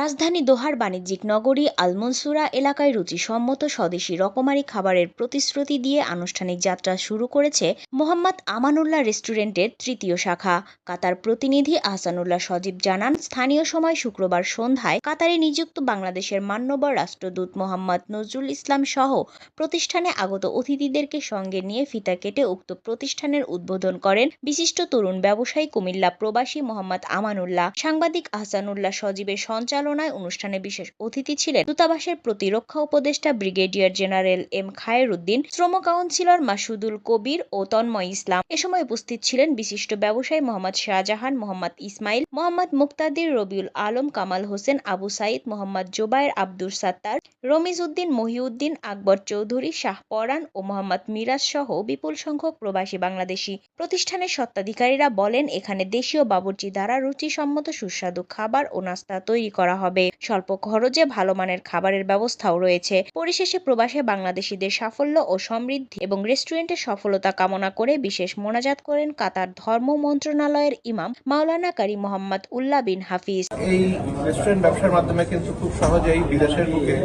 রাজধানী দোহার বাণিজ্যিক নগরী আলমনসুরা এলাকায় রুচিসম্মত স্বদেশি রকমারি খাবারের প্রতিশ্রুতি দিয়ে আনুষ্ঠানিক যাত্রা শুরু করেছে মোহাম্মদ আমানুল্লাহ রেস্টুরেন্টের তৃতীয় শাখা। কাতার প্রতিনিধি আহসানুল্লাহ সজীব জানান, স্থানীয় সময় শুক্রবার সন্ধ্যায় কাতারে নিযুক্ত বাংলাদেশের মান্যবর রাষ্ট্রদূত মোহাম্মদ নজরুল ইসলাম সহ প্রতিষ্ঠানে আগত অতিথিদেরকে সঙ্গে নিয়ে ফিতা কেটে উক্ত প্রতিষ্ঠানের উদ্বোধন করেন বিশিষ্ট তরুণ ব্যবসায়ী কুমিল্লা প্রবাসী মোহাম্মদ আমানুল্লাহ। সাংবাদিক আহসানুল্লাহ সজীবের সঞ্চালনায় অনুষ্ঠানে বিশেষ অতিথি ছিলেন দূতাবাসের প্রতিরক্ষা উপদেষ্টা brigadier general M Khair Uddin শ্রম কাউন্সিলর মাসুদুল কবির ও তন্ময় ইসলাম। এ সময় উপস্থিত ছিলেন বিশিষ্ট ব্যবসায়ী মোহাম্মদ শাহজাহান, মোহাম্মদ ইসমাইল, মোহাম্মদ মুক্তাদির, রবিউল আলম, কামাল হোসেন, আবু সাইদ, মোহাম্মদ জোবায়ের, আব্দুর সাত্তার রমিজ উদ্দিন মহিউদ্দিন, আকবর চৌধুরী, শাহ পরান ও মোহাম্মদ মিরাজ সহ বিপুল সংখ্যক প্রবাসী বাংলাদেশি প্রতিষ্ঠানের স্বত্বাধিকারীরা বলেন, এখানে দেশীয় বাবুর্চি দ্বারা রুচিসম্মত সুস্বাদু খাবার ও নাস্তা তৈরি করা হবে। স্বল্প খরচে ভালো মানের খাবারের ব্যবস্থাও রয়েছে। পরিশেষে প্রবাসে বাংলাদেশিদের সাফল্য ও সমৃদ্ধি এবং রেস্টুরেন্টের সফলতা কামনা করে বিশেষ মোনাজাত করেন কাতার ধর্ম মন্ত্রণালয়ের ইমাম মাওলানা কারি মোহাম্মদ উল্লাহ বিন হাফিজ। এই রেস্টুরেন্ট ব্যবসার মাধ্যমে কিন্তু খুব সহজেই বিদেশের বুকে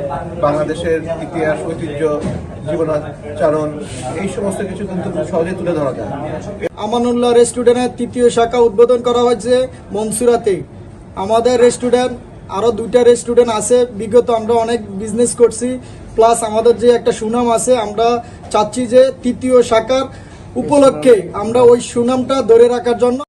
বাংলাদেশের ইতিহাস ঐতিহ্য জীবনাচরণ এই সমস্ত কিছু কিন্তু খুব সহজেই তুলে ধরা যায়। আমানুল্লাহ রেস্টুরেন্টের তৃতীয় শাখা উদ্বোধন করা হয়েছে মনসুরাতে আমাদের রেস্টুরেন্ট আরও দুইটা রেস্টুরেন্ট আছে। বিগত আমরা অনেক বিজনেস করছি। প্লাস আমাদের যে একটা সুনাম আছে, আমরা চাচ্ছি যে তৃতীয় শাখার উপলক্ষে আমরা ওই সুনামটা ধরে রাখার জন্য